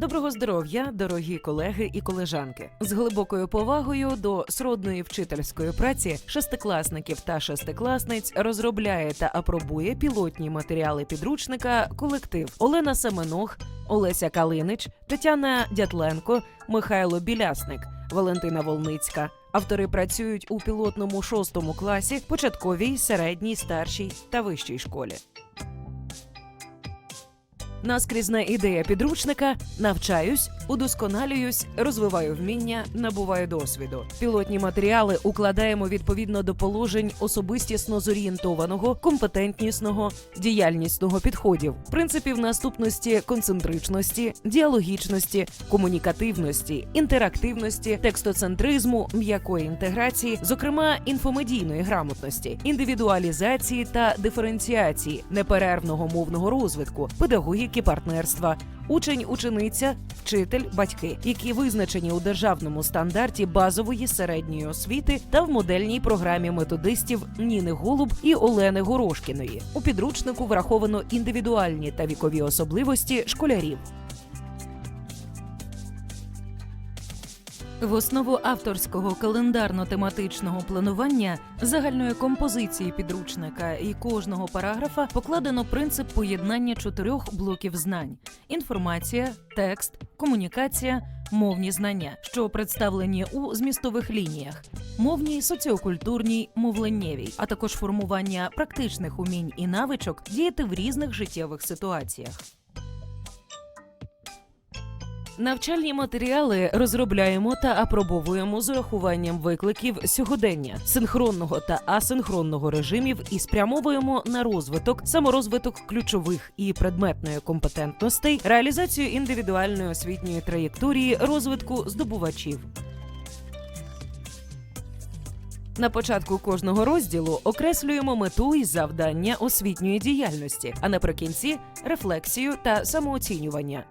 Доброго здоров'я, дорогі колеги і колежанки. З глибокою повагою до сродної вчительської праці шестикласників та шестикласниць розробляє та апробує пілотні матеріали підручника колектив Олена Семенох, Олеся Калинич, Тетяна Дятленко, Михайло Білясник, Валентина Волницька. Автори працюють у пілотному шостому класі, початковій, середній, старшій та вищій школі. Наскрізна ідея підручника навчаюсь, удосконалююсь, розвиваю вміння, набуваю досвіду. Пілотні матеріали укладаємо відповідно до положень особистісно зорієнтованого, компетентнісного, діяльнісного підходів, принципів наступності, концентричності, діалогічності, комунікативності, інтерактивності, текстоцентризму, м'якої інтеграції, зокрема інфомедійної грамотності, індивідуалізації та диференціації, неперервного мовного розвитку, педагогіки партнерства, учень, учениця, вчитель, батьки, які визначені у державному стандарті базової середньої освіти та в модельній програмі методистів Ніни Голуб і Олени Горошкіної. У підручнику враховано індивідуальні та вікові особливості школярів. В основу авторського календарно-тематичного планування загальної композиції підручника і кожного параграфа покладено принцип поєднання чотирьох блоків знань: інформація, текст, комунікація, мовні знання, що представлені у змістових лініях, мовній, соціокультурній, мовленнєвій, а також формування практичних умінь і навичок діяти в різних життєвих ситуаціях. Навчальні матеріали розробляємо та апробовуємо з урахуванням викликів сьогодення, синхронного та асинхронного режимів і спрямовуємо на розвиток, саморозвиток ключових і предметної компетентностей, реалізацію індивідуальної освітньої траєкторії розвитку здобувачів. На початку кожного розділу окреслюємо мету і завдання освітньої діяльності, а наприкінці рефлексію та самооцінювання.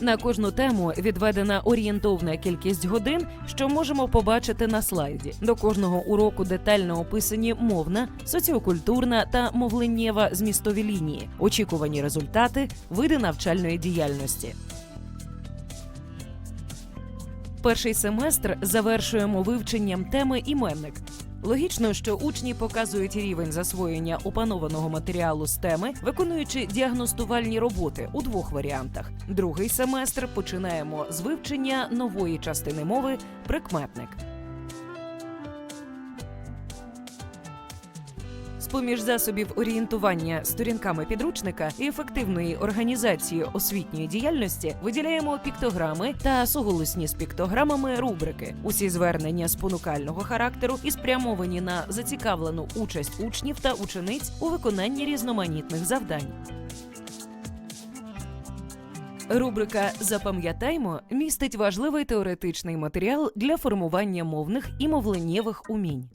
На кожну тему відведена орієнтовна кількість годин, що можемо побачити на слайді. До кожного уроку детально описані мовна, соціокультурна та мовленнєва змістові лінії, очікувані результати, види навчальної діяльності. Перший семестр завершуємо вивченням теми іменник. Логічно, що учні показують рівень засвоєння опанованого матеріалу з теми, виконуючи діагностувальні роботи у двох варіантах. Другий семестр починаємо з вивчення нової частини мови прикметник. З-поміж засобів орієнтування сторінками підручника і ефективної організації освітньої діяльності виділяємо піктограми та суголосні з піктограмами рубрики. Усі звернення спонукального характеру і спрямовані на зацікавлену участь учнів та учениць у виконанні різноманітних завдань. Рубрика Запам'ятаймо містить важливий теоретичний матеріал для формування мовних і мовленнєвих умінь.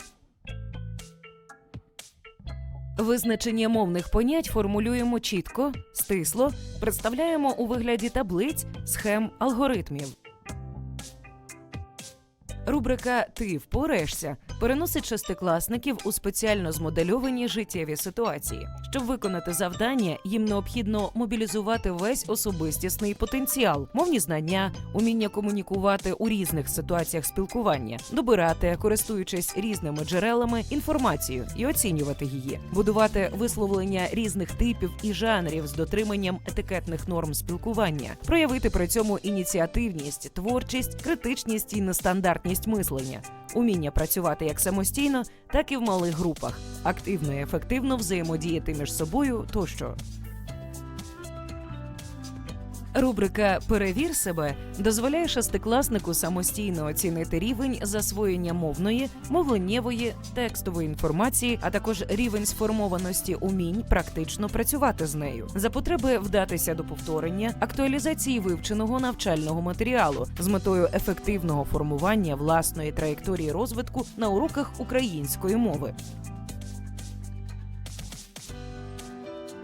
Визначення мовних понять формулюємо чітко, стисло, представляємо у вигляді таблиць, схем, алгоритмів. Рубрика Ти впораєшся переносить шестикласників у спеціально змодельовані життєві ситуації. Щоб виконати завдання, їм необхідно мобілізувати весь особистісний потенціал, мовні знання, уміння комунікувати у різних ситуаціях спілкування, добирати, користуючись різними джерелами, інформацію і оцінювати її, будувати висловлення різних типів і жанрів з дотриманням етикетних норм спілкування, проявити при цьому ініціативність, творчість, критичність і нестандартність мислення, уміння працювати як самостійно, так і в малих групах, активно і ефективно взаємодіяти між собою тощо. Рубрика Перевір себе дозволяє шестикласнику самостійно оцінити рівень засвоєння мовної, мовленнєвої, текстової інформації, а також рівень сформованості умінь практично працювати з нею, за потреби вдатися до повторення, актуалізації вивченого навчального матеріалу з метою ефективного формування власної траєкторії розвитку на уроках української мови.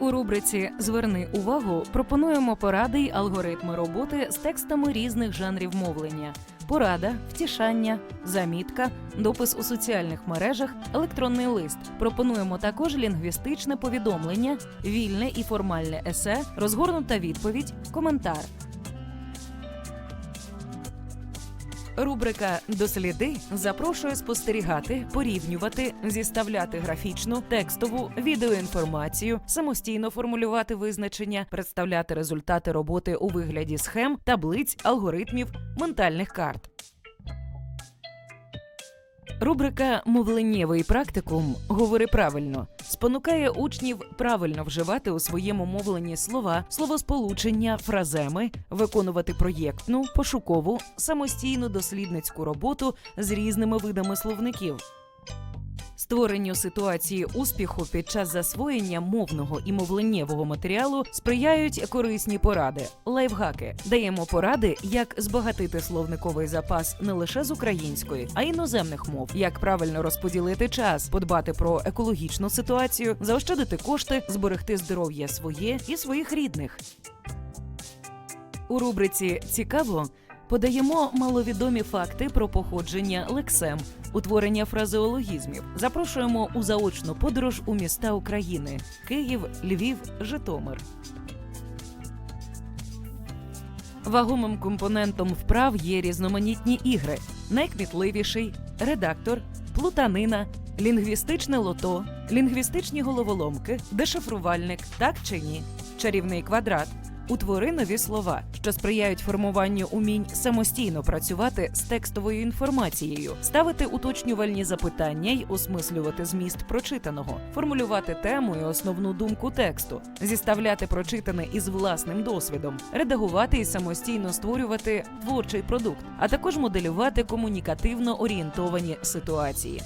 У рубриці Зверни увагу пропонуємо поради й алгоритми роботи з текстами різних жанрів мовлення. порада, втішання, замітка, допис у соціальних мережах, електронний лист. Пропонуємо також лінгвістичне повідомлення, вільне і формальне есе, розгорнута відповідь, коментар. Рубрика Досліди запрошує спостерігати, порівнювати, зіставляти графічну, текстову, відеоінформацію, самостійно формулювати визначення, представляти результати роботи у вигляді схем, таблиць, алгоритмів, ментальних карт. Рубрика Мовленнєвий практикум говори правильно спонукає учнів правильно вживати у своєму мовленні слова, словосполучення, фраземи, виконувати проєктну, пошукову, самостійну дослідницьку роботу з різними видами словників. Створенню ситуації успіху під час засвоєння мовного і мовленнєвого матеріалу сприяють корисні поради, лайфхаки. Даємо поради, як збагатити словниковий запас не лише з української, а й іноземних мов, як правильно розподілити час, подбати про екологічну ситуацію, заощадити кошти, зберегти здоров'я своє і своїх рідних. У рубриці Цікаво подаємо маловідомі факти про походження лексем, утворення фразеологізмів. Запрошуємо у заочну подорож у міста України: Київ, Львів, Житомир. Вагомим компонентом вправ є різноманітні ігри, найкмітливіший редактор, плутанина, лінгвістичне лото, лінгвістичні головоломки, дешифрувальник, так чи ні, чарівний квадрат. Утвори нові слова, що сприяють формуванню умінь самостійно працювати з текстовою інформацією, ставити уточнювальні запитання й осмислювати зміст прочитаного, формулювати тему і основну думку тексту, зіставляти прочитане із власним досвідом, редагувати і самостійно створювати творчий продукт, а також моделювати комунікативно орієнтовані ситуації.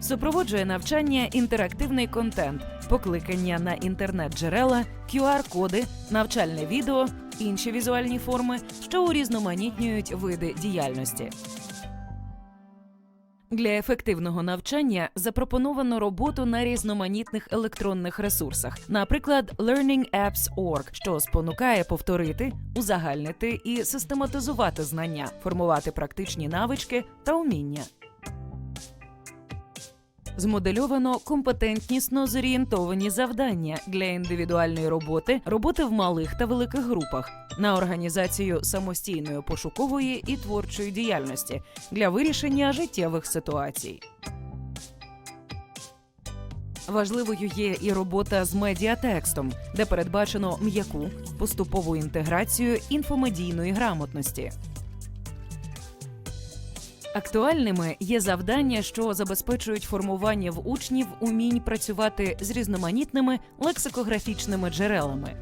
Супроводжує навчання інтерактивний контент, покликання на інтернет-джерела, QR-коди, навчальне відео, інші візуальні форми, що урізноманітнюють види діяльності. Для ефективного навчання запропоновано роботу на різноманітних електронних ресурсах, наприклад, LearningApps.org, що спонукає повторити, узагальнити і систематизувати знання, формувати практичні навички та уміння. Змодельовано компетентнісно зорієнтовані завдання для індивідуальної роботи, роботи в малих та великих групах, на організацію самостійної пошукової і творчої діяльності для вирішення життєвих ситуацій. Важливою є і робота з медіатекстом, де передбачено м'яку поступову інтеграцію інфомедійної грамотності. Актуальними є завдання, що забезпечують формування в учнів умінь працювати з різноманітними лексикографічними джерелами.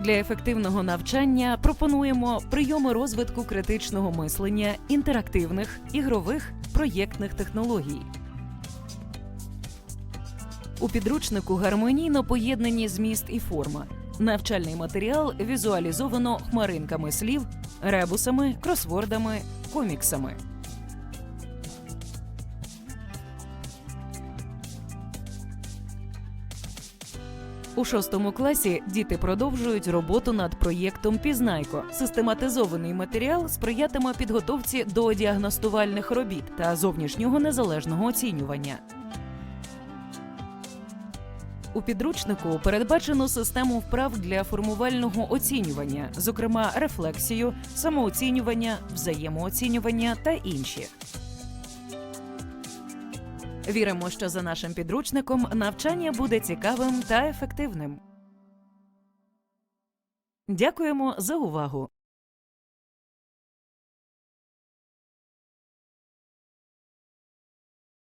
Для ефективного навчання пропонуємо прийоми розвитку критичного мислення, інтерактивних, ігрових, проєктних технологій. У підручнику гармонійно поєднані зміст і форма. Навчальний матеріал візуалізовано хмаринками слів, ребусами, кросвордами, коміксами. У шостому класі діти продовжують роботу над проєктом Пізнайко. Систематизований матеріал сприятиме підготовці до діагностувальних робіт та зовнішнього незалежного оцінювання. У підручнику передбачено систему вправ для формувального оцінювання, зокрема рефлексію, самооцінювання, взаємооцінювання та інші. Віримо, що за нашим підручником навчання буде цікавим та ефективним. Дякуємо за увагу!